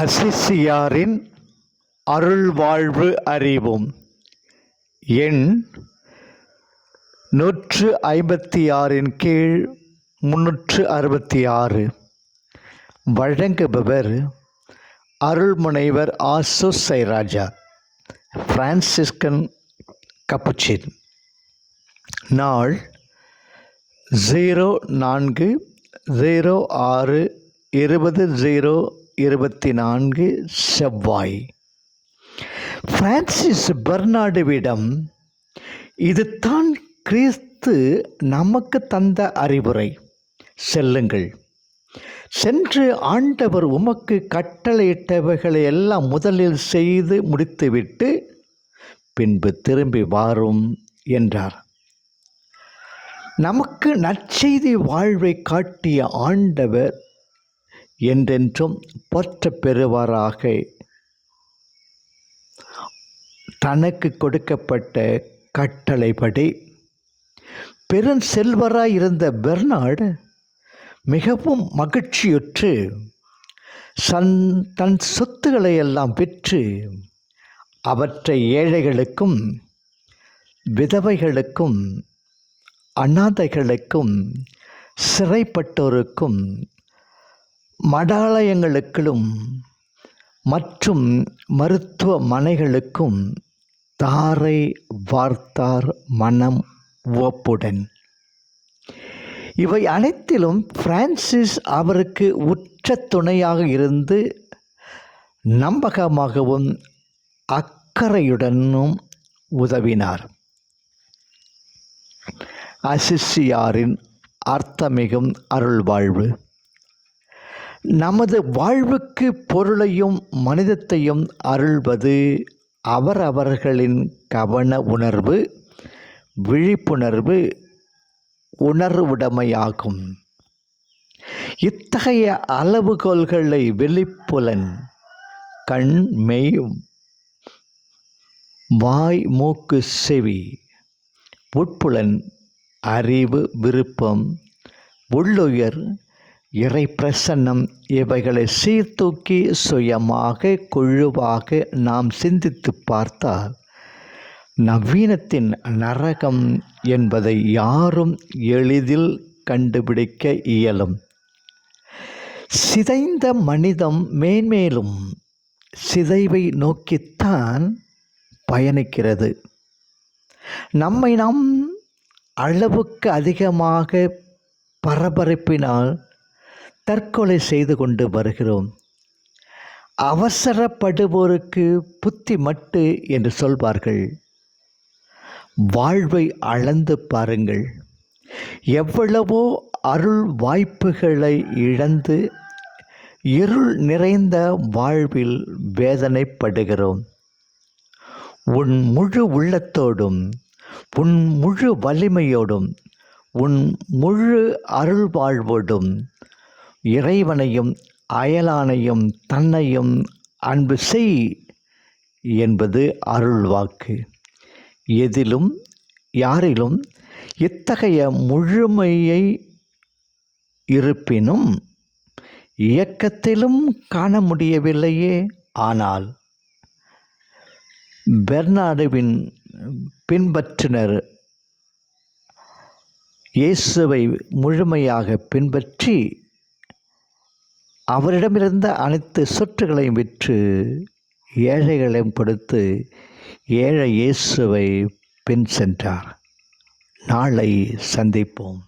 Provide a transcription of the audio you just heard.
அசிசியாரின் அருள்வாழ்வு அறிவும். எண் நூற்று ஐம்பத்தி ஆறின் கீழ் முன்னூற்று அறுபத்தி ஆறு வழங்குபவர் அருள்முனைவர் ஆசு சைராஜா பிரான்சிஸ்கன் கப்புச்சின் நாள் ஜீரோ நான்கு ஜீரோ ஆறு இருபது ஜீரோ இருபத்தி நான்கு செவ்வாய். பிரான்சிஸ் பெர்னாடுவிடம் இதுதான் கிறிஸ்து நமக்கு தந்த அறிவுரை. செல்லுங்கள். சென்று ஆண்டவர் உமக்கு கட்டளையிட்டவைகளை எல்லாம் முதலில் செய்து முடித்துவிட்டு பின்பு திரும்பி வாரும் என்றார். நமக்கு நற்செய்தி வாழ்வை காட்டிய ஆண்டவர் என்றென்றும் போற்றப் பெறுவாராக. தனக்கு கொடுக்கப்பட்ட கட்டளைப்படி பெரும் செல்வராய் இருந்த பெர்னார்டு மிகவும் மகிழ்ச்சியுற்று சன் தன் சொத்துக்களை எல்லாம் விற்று அவற்றை ஏழைகளுக்கும் விதவைகளுக்கும் அனாதைகளுக்கும் சிறைப்பட்டோருக்கும் மடாலயங்களுக்கும் மற்றும் மருத்துவமனைகளுக்கும் தாரை வார்த்தார் மனம் ஒப்புடன். இவை அனைத்திலும் பிரான்சிஸ் அவருக்கு உற்ற துணையாக இருந்து நம்பகமாகவும் அக்கறையுடனும் உதவினார். அசிஷியாரின் அர்த்தமிகும் அருள்வாழ்வு. நமது வாழ்வுக்கு பொருளையும் மனிதத்தையும் அருள்வது அவரவர்களின் கவன உணர்வு விழிப்புணர்வு உணர்வுடைமையாகும். இத்தகைய அளவுகோல்களை வெளிப்புலன் கண் மெய் வாய் மூக்கு செவி உட்புலன் அறிவு விருப்பம் உள்ளுயர் இறை பிரசன்னம் இவைகளை சீர்தூக்கி சுயமாக குழுவாக நாம் சிந்தித்து பார்த்தால் நவீனத்தின் நரகம் என்பதை யாரும் எளிதில் கண்டுபிடிக்க இயலும். சிதைந்த மனிதம் மேன்மேலும் சிதைவை நோக்கித்தான் பயணிக்கிறது. நம்மை நாம் அளவுக்கு அதிகமாக பரபரப்பினால் தற்கொலை செய்து கொண்டு வருகிறோம். அவசரப்படுவோருக்கு புத்தி மட்டு என்று சொல்வார்கள். வாழ்வை அளந்து பாருங்கள். எவ்வளவோ அருள் வாய்ப்புகளை இழந்து இருள் நிறைந்த வாழ்வில் வேதனைப்படுகிறோம். உன் முழு உள்ளத்தோடும் உன் முழு வலிமையோடும் உன் முழு அருள் வாழ்வோடும் இறைவனையும் அயலானையும் தன்னையும் அன்பு செய் என்பது அருள் வாக்கு. எதிலும் யாரிலும் இத்தகைய முழுமையை இருப்பினும் இயக்கத்திலும் காண முடியவில்லையே. ஆனால் பெர்னாடுவின் பின்பற்றினர். இயேசுவை முழுமையாக பின்பற்றி அவரிடமிருந்த அனைத்து சொற்றுகளையும் விற்று ஏழைகளையும் கொடுத்து ஏழை இயேசுவை பின் சென்றார். நாளை சந்திப்போம்.